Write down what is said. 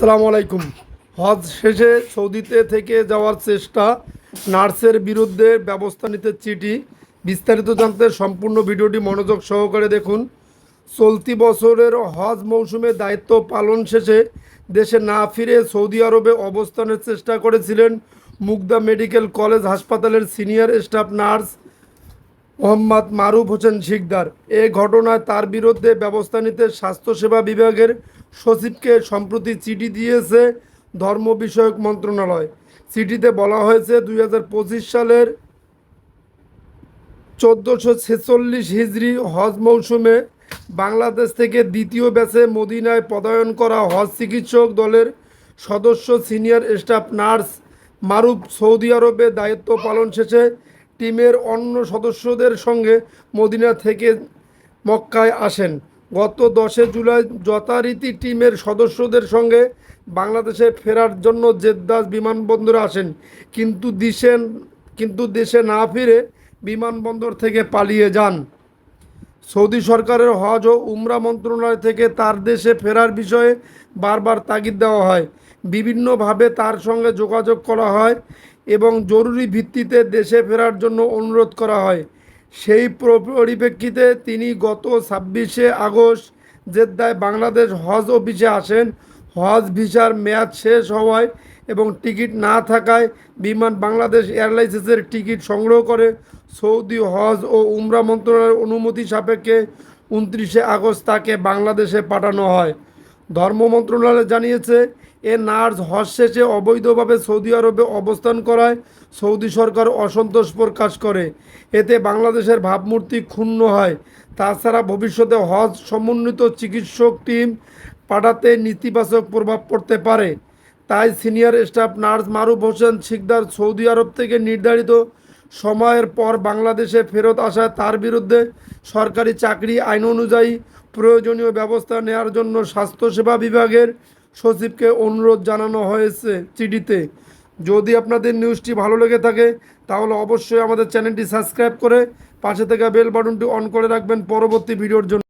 আসসালামু আলাইকুম। হজ শেষে সৌদিতে থেকে যাওয়ার চেষ্টা, নার্সের বিরুদ্ধে ব্যবস্থা নিতে চিঠি। বিস্তারিত জানতে সম্পূর্ণ ভিডিওটি মনোযোগ সহকারে দেখুন। চলতি বছরের হজ মৌসুমে দায়িত্ব পালন শেষে দেশে না ফিরে সৌদি আরবে অবস্থানের চেষ্টা করেছিলেন মুগদা মেডিকেল কলেজ হাসপাতালের senior staff nurse Mohammad Maruf Hossain Shikder. এ ঘটনায় তার বিরুদ্ধে ব্যবস্থা নিতে স্বাস্থ্যসেবা বিভাগের সচিবকে সম্প্রতি চিঠি দিয়েছে ধর্ম বিষয়ক মন্ত্রণালয়। চিঠিতে বলা হয়েছে, দুই হাজার পঁচিশ সালের চোদ্দোশো ছেচল্লিশ হিজড়ি হজ মৌসুমে বাংলাদেশ থেকে দ্বিতীয় ব্যাচে মদিনায় পদায়ন করা হজ চিকিৎসক দলের সদস্য senior staff nurse Maruf Saudi আরবে দায়িত্ব পালন শেষে টিমের অন্য সদস্যদের সঙ্গে মদিনা থেকে মক্কায় আসেন। গত দশে জুলাই যথারীতি টিমের সদস্যদের সঙ্গে বাংলাদেশে ফেরার জন্য জেদ্দাস বিমানবন্দরে আসেন। কিন্তু দেশে কিন্তু দেশে না ফিরে বিমানবন্দর থেকে পালিয়ে যান। সৌদি সরকারের হজ ও উমরা মন্ত্রণালয় থেকে তার দেশে ফেরার বিষয়ে বারবার তাগিদ দেওয়া হয়। বিভিন্নভাবে তার সঙ্গে যোগাযোগ করা হয়। এবং জরুরি ভিত্তিতে দেশে ফেরার জন্য অনুরোধ করা হয়। সেই পরিপ্রেক্ষিতে তিনি গত ছাব্বিশে আগস্ট জেদ্দায় বাংলাদেশ হজ অফিসে আসেন। হজ ভিসার মেয়াদ শেষ হওয়ায় এবং টিকিট না থাকায় বিমান বাংলাদেশ এয়ারলাইন্সের টিকিট সংগ্রহ করে সৌদি হজ ও উমরা মন্ত্রণালয়ের অনুমতি সাপেক্ষে উনত্রিশে আগস্ট তাকে বাংলাদেশে পাঠানো হয়। ধর্ম মন্ত্রণালয় জানিয়েছে, এ নার্স হজ শেষে অবৈধভাবে সৌদি আরবে অবস্থান করায় সৌদি সরকার অসন্তোষ প্রকাশ করে। এতে বাংলাদেশের ভাবমূর্তি ক্ষুণ্ণ হয়। তাছাড়া ভবিষ্যতে হজ সমন্বিত চিকিৎসক টিম পাঠাতে নেতিবাচক প্রভাব পড়তে পারে। তাই senior staff nurse Maruf Hossain Shikder Saudi Arab থেকে নির্ধারিত সময়ের পর বাংলাদেশে ফেরত আসায় তার বিরুদ্ধে সরকারি চাকরি আইন অনুযায়ী প্রয়োজনীয় ব্যবস্থা নেয়ার জন্য স্বাস্থ্যসেবা বিভাগের সচিবকে অনুরোধ জানানো হয়েছে চিঠিতে। যদি আপনাদের নিউজটি ভালো লেগে থাকে, তাহলে অবশ্যই আমাদের চ্যানেলটি সাবস্ক্রাইব করে পাশে থেকে বেল বাটনটি অন করে রাখবেন। পরবর্তী ভিডিওর জন্য।